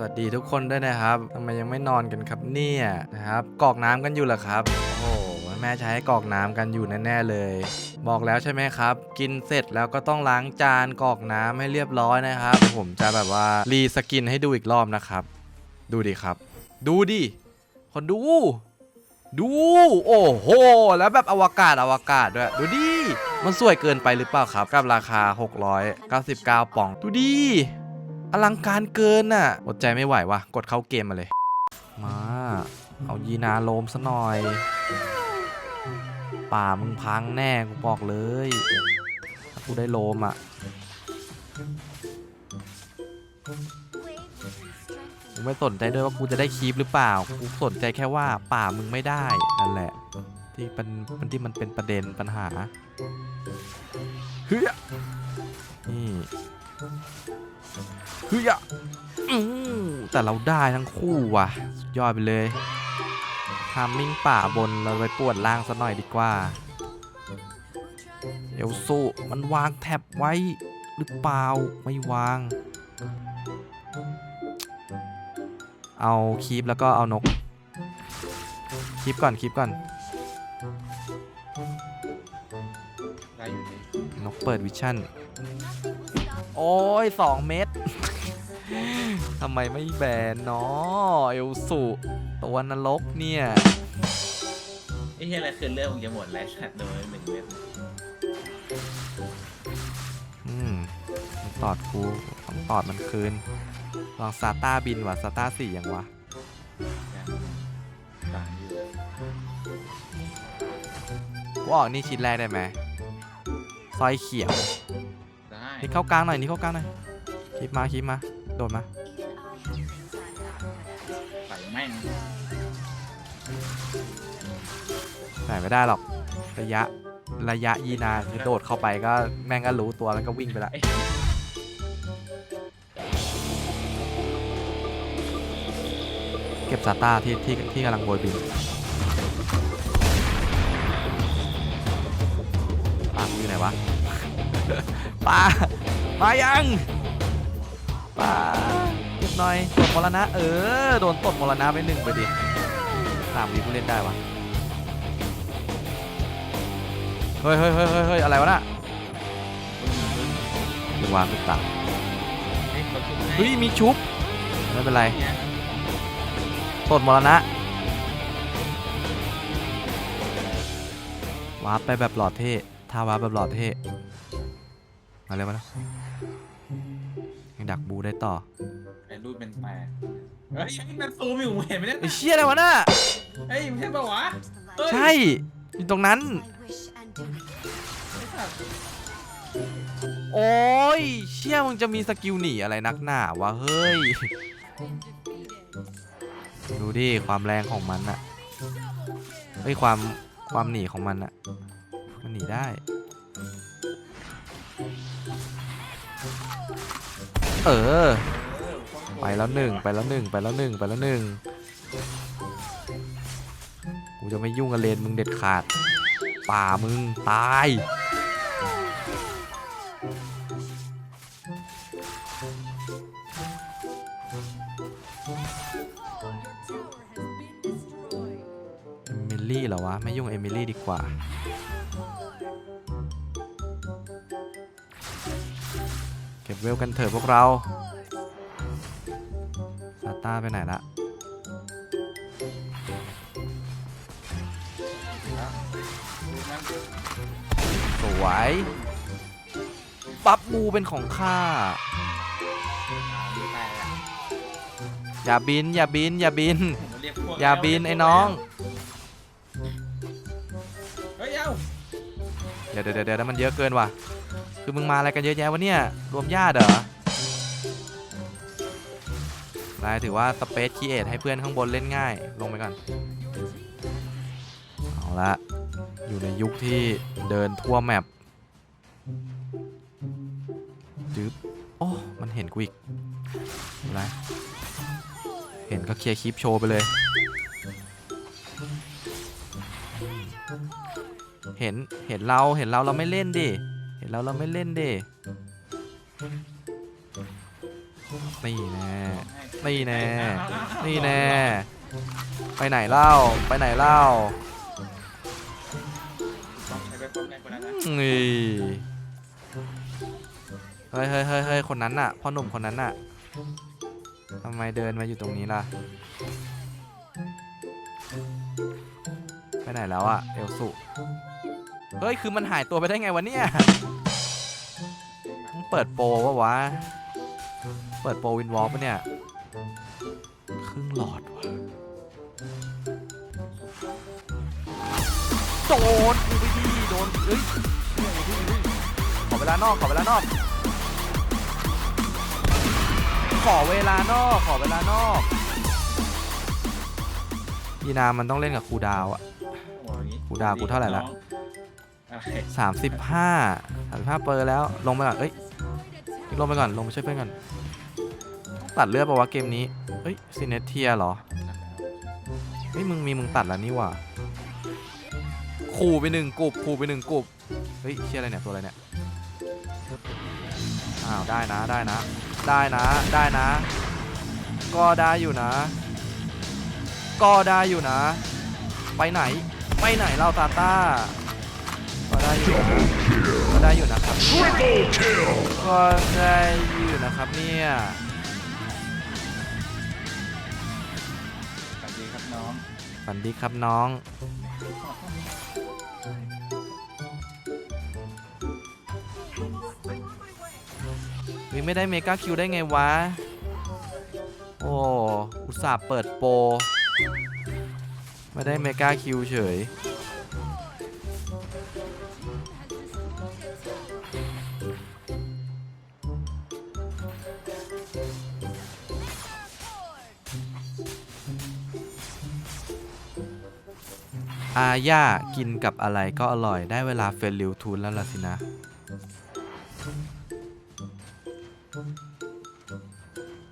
สวัสดีทุกคนด้วยนะครับทำไมยังไม่นอนกันครับเนี่ยนะครับกอกน้ำกันอยู่เหรอครับ โอ้โหแม่ใช้กอกน้ำกันอยู่แน่ๆเลย บอกแล้วใช่ไหมครับ กินเสร็จแล้วก็ต้องล้างจานกอกน้ำให้เรียบร้อยนะครับ ผมจะแบบว่ารีสกินให้ดูอีกรอบนะครับ ดูดิครับ ดูดิคนดู ดู โอ้โห แล้วแบบอวกาศอวกาศด้วย ดูดิมันสวยเกินไปหรือเปล่าครับ กับราคา 699ป่อง ดูดิ อลังการเกินน่ะอดใจไม่ไหววะกดเข้าเกมมาเลย มา เอายีนาโลมซะหน่อย ป่ามึงพังแน่กูบอกเลยถ้ากูได้โลมอะกูไม่สนใจด้วยว่ากูจะได้คีปหรือเปล่า กูสนใจแค่ว่าป่ามึงไม่ได้นั่นแหละ ที่เป็นมันที่มันเป็นประเด็นปัญหาเฮ้ยนี่ เฮ้ยอืมแต่เราได้ทั้งคู่ว่ะ สุดยอดไปเลยทามมิ่งป่าบนเราไปปวดล่างซะหน่อยดีกว่า เอลซูมันวางแท็บไว้หรือเปล่า ไม่วาง เอาคีปแล้วก็เอานกคีปก่อนคีปก่อนได้อยู่นี่นกเปิดวิชั่น โอ้ยสองเม็ด ทำไมไม่แบนเนาะเอลสุตัวนรกเนี่ยไอ้เหี้ยอะไรคือเรื่องมึงจะหมดแล้วสัตว์โดนหนึ่งเม็ดอืมมันตอดกูต้องตอดมันคืนลองซาต้าบินว่ะซาต้าสี่ยังวะต่างอยู่กูออกนี่ชิ้นแรกได้ไหมสร้อยเขียวได้นี่เข้ากลางหน่อยนี่เข้ากลางหน่อยคลิปมาคลิปมา โดดมาใส่แม่งไหนไม่ได้หรอก ระยะระยะยีนาคือโดดเข้าไปก็แม่งก็รู้ตัวแล้วก็วิ่งไปละไอ้เก็บซาต้าที่ที่ที่กำลังโบยบินปลาอยู่ไหนวะปลามายัง ปลาเก็บหน่อยตดมรณะ เออ โดนตดมรณะไปหนึ่งไปดิสามวิผู้เล่นได้วะเฮ้ยเฮ้ยเฮ้ยเฮ้ยเฮ้ยอะไรวะน่ะหรือวางไม่ตามไอ้คนทุกข์เฮ้ย มีชุบ ไม่เป็นไรเนี่ยตดมรณะวาร์ปไปแบบหลอดเท่ท่าวาร์ปแบบหลอดเท่มาเลยมาแล้ว ดักบูได้ต่อไอ้รูปเป็นแปดเฮ้ยมันซูมอยู่มึงเห็นไหมเนี่ยไอ้เชี่ยอะไรวะน่ะเฮ้ยมึงเห็นปะวะเฮ้ยใช่อยู่ตรงนั้นไอ้สัตว์โอ้ยเชี่ยมึงจะมีสกิลหนีอะไรนักหนาวะเฮ้ย ดูดิความแรงของมันอะเฮ้ยความความหนีของมันอะมันหนีได้ เออ ไปแล้วหนึ่งไปแล้วหนึ่งไปแล้วหนึ่งไปแล้วหนึ่งกูจะไม่ยุ่งกับเลนมึงเด็ดขาด ป่ามึง ตาย เอมิลี่เหรอวะ ไม่ยุ่งเอมิลี่ดีกว่า เก็บเวลกันเถอะพวกเราซาต้าไปไหนละสวยปั๊บบูเป็นของข้ามีแปดอะอย่าบิน อย่าบิน อย่าบินผมเรียกพวกอย่าบินไอ้น้องเฮ้ยเอ้าเดี๋ยวเดี๋ยวเดี๋ยวเดี๋ยวมันเยอะเกินว่ะ คือมึงมาอะไรกันเยอะแยะวะเนี่ย รวมญาติเหรอนายถือว่าสเปซคีเอทให้เพื่อนข้างบนเล่นง่าย ลงไปก่อน เอาละ อยู่ในยุคที่เดินทั่วแมปจึ๊บโอ้ มันเห็นกูอีกอะไรเห็นก็เคลียร์คลิปโชว์ไปเลย เห็น เห็นเรา เห็นเรา เราไม่เล่นดิ เห็นเราเราไม่เล่นดินี่แน่นี่แน่นี่แน่ ไปไหนเล่า ไปไหนเล่านี่เฮ้ยเฮ้ยเฮ้ยเฮ้ยคนนั้นน่ะ พ่อหนุ่มคนนั้นน่ะทำไมเดินมาอยู่ตรงนี้ล่ะ ไปไหนแล้วอะเอลสุ เฮ้ย คือมันหายตัวไปได้ไงวะเนี่ยมึงเปิดโปรวะวะ เปิดโปรวินวอลปะเนี่ย ครึ่งหลอดวะโดนกูไปดีโดนเอ้ยขอเวลานอก ขอเวลานอก ขอเวลานอก ขอเวลานอกยีนามันต้องเล่นกับครูดาวอะโอ้ยกูด่ากูเท่าไหร่ละ อะไรสามสิบห้าสามสิบห้าเปอร์แล้วลงไปก่อนเอ้ยลงไปก่อนลงไปช่วยเพื่อนก่อนตัดเลือดปะวะเกมนี้เฮ้ยซินเนเทียเหรอเฮ้ยมึงมีมึงตัดแล้วนี่ว่าขู่ไปหนึ่งกลุ่มขู่ไปหนึ่งกลุ่มเฮ้ยเชี่ยอะไรเนี่ยตัวอะไรเนี่ยอ้าวได้นะได้นะ ได้นะได้นะ ก็ได้อยู่นะ ก็ได้อยู่นะ ไปไหน ไปไหนเล่าตาต้า อยู่นะก็ได้อยู่นะครับก็ได้อยู่นะครับเนี่ยสวัสดีครับน้องฝันดีครับน้อง วิไม่ได้เมกาคิวได้ไงวะ โอ้ อุตส่าห์เปิดโปรไม่ได้เมกาคิวเฉย อาญากินกับอะไรก็อร่อยได้เวลาเฟรนลิวทูนแล้วล่ะสินะ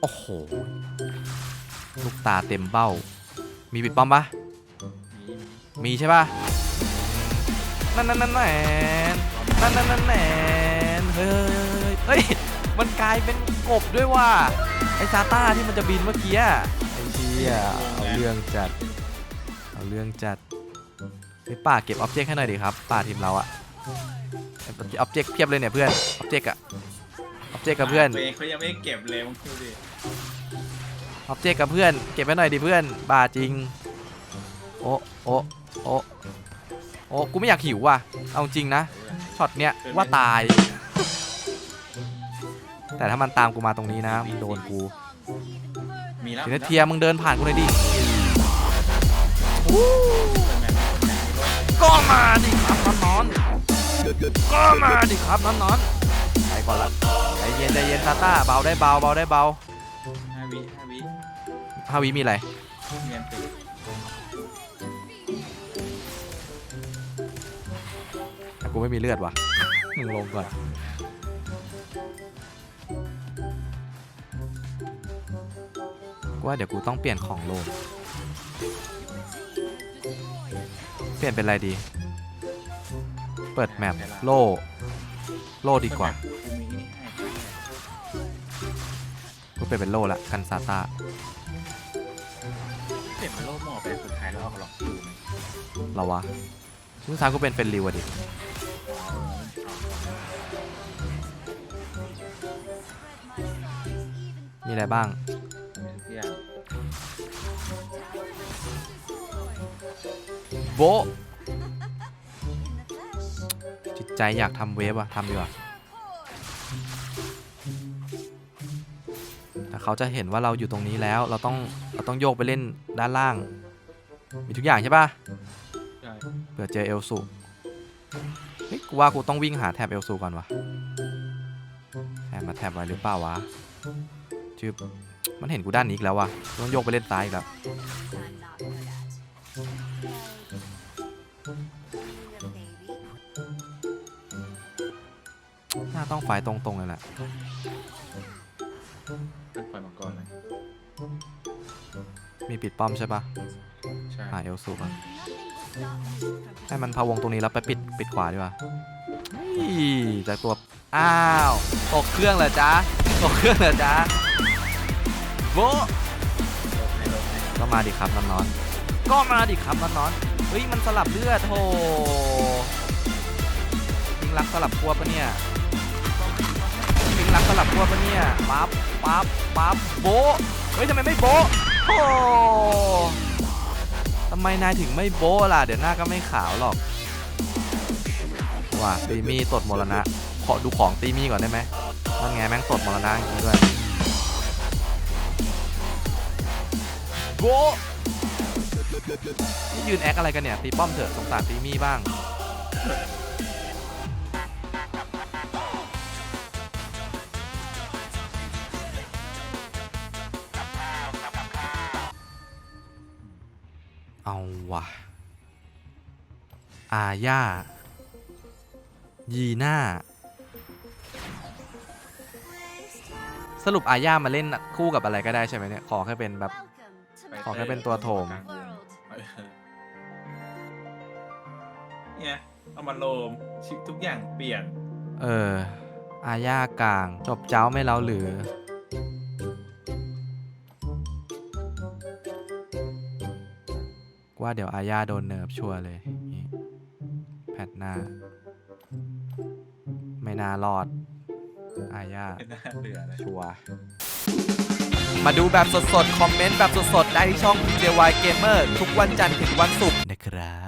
โอ้โห ลูกตาเต็มเบ้า มีปิดป้อมปะมีใช่ปะนั่นนั่นนั่นแหนนั่นนั่นนั่นแหนเฮ้ยเฮ้ย มันกลายเป็นกบด้วยว่ะไอซาต้าที่มันจะบินเมื่อกี้ไอเชี่ยเอาเรื่องจัด เอาเรื่องจัด นี่ป่าเก็บออบเจกต์ให้หน่อยดิครับป่าทีมเราอะออบเจกต์เพียบเลยเนี่ยเพื่อนออบเจกต์อะออบเจกต์กับเพื่อนตัวเองเขายังไม่เก็บเลยมึงดูดิออบเจกต์กับเพื่อนเก็บไว้หน่อยดิเพื่อนป่าจริงโอ้โอ้โอ้โอ้กูไม่อยากหิวว่ะเอาจริงนะช็อตเนี้ยว่าตาย แต่ถ้ามันตามกูมาตรงนี้นะมึงโดนกูมีแล้วทีนี้เทียมึงเดินผ่านกูหน่อยดิ ก็มาดิครับนอนนอนๆก็มาดิครับนอนนอนๆไปก่อนละใจเย็นใจเย็นตาต้าเบาได้เบาเบาได้เบาห้าวิห้าวิฮาวิมีอะไรเมียนติดแต่กูไม่มีเลือดว่ะมึงลงก่อนกูว่าเดี๋ยวกูต้องเปลี่ยนของโลง เปลี่ยนเป็นอะไรดี เปิดแมปโล่ โล่ดีกว่ากูมีนี่ให้กูเปลี่ยนเป็นโล่ละกันซาตาเปลี่ยนเป็นโลกหมอไปสุดท้ายแล้วเอาหลอกดูไหมเราวะซึ่งทางกูเป็นเฟนริวอะดิมีอะไรบ้าง โบะจิตใจอยากทำเวฟอะทำดีกว่าแต่เขาจะเห็นว่าเราอยู่ตรงนี้แล้ว เราต้องเราต้องโยกไปเล่นด้านล่าง มีทุกอย่างใช่ปะใช่เผื่อเจอเอลสูเฮ้ยกูว่ากูต้องวิ่งหาแท็บเอลสูก่อนวะแอบมาแท็บไว้หรือเปล่าวะจืบมันเห็นกูด้านนี้อีกแล้ววะต้องโยกไปเล่นซ้ายอีกแล้ว ต้องฝ่ายตรงๆเลยแหละเป็นปล่อยมังกรเลยมีปิดป้อมใช่ปะใช่หาเอลสูก่อนให้มันพะวงตรงนี้แล้วไปปิดปิดขวาดีกว่าอี้จากตัว อ้าวตกเครื่องเหรอจ๊ะตกเครื่องเหรอจ๊ะโบโบะลบให้ลบให้ก็มาดิครับนอนๆก็มาดิครับนอนๆเฮ้ยมันสลับเลือดโธ่ยิงรักสลับขั้วปะเนี่ยยิ งรักสลับขั้วปะเนี่ยปั๊บปั๊บปั๊บโบเฮ้ยทำไมไม่โบโธ่ทำไมนายถึงไม่โบล่ะ เดี๋ยวหน้าก็ไม่ขาวหรอกว่าตีมีตดมรณะขอดูของตีมีก่อนได้ไหมนั่นไงแม่งตดมรณะจริงด้วยโบนี่ยืนแอคอะไรกันเนี่ยตีป้อมเถอะสงสารตีมีบ้าง เอาวะอาญายีน่า สรุปอาญามาเล่นคู่กับอะไรก็ได้ใช่ไหมเนี่ย ขอแค่เป็นแบบ ขอแค่เป็นตัวโถมเออเนี่ยเอามาโลมชิทุกอย่างเปลี่ยน เออ อาญากลาง จบเจ้าไม่เล้าหรือ ว่าเดี๋ยวอาญาโดนเนิร์ฟชัวร์เลยนี่แพทหน้า ไม่น่ารอด อาญาไม่น่าเบื่อเลยชัวร์มาดูแบบสดๆ คอมเมนต์แบบสดๆ ได้ที่ช่อง JY Gamer ทุกวันจันทร์ถึงวันศุกร์นะครับ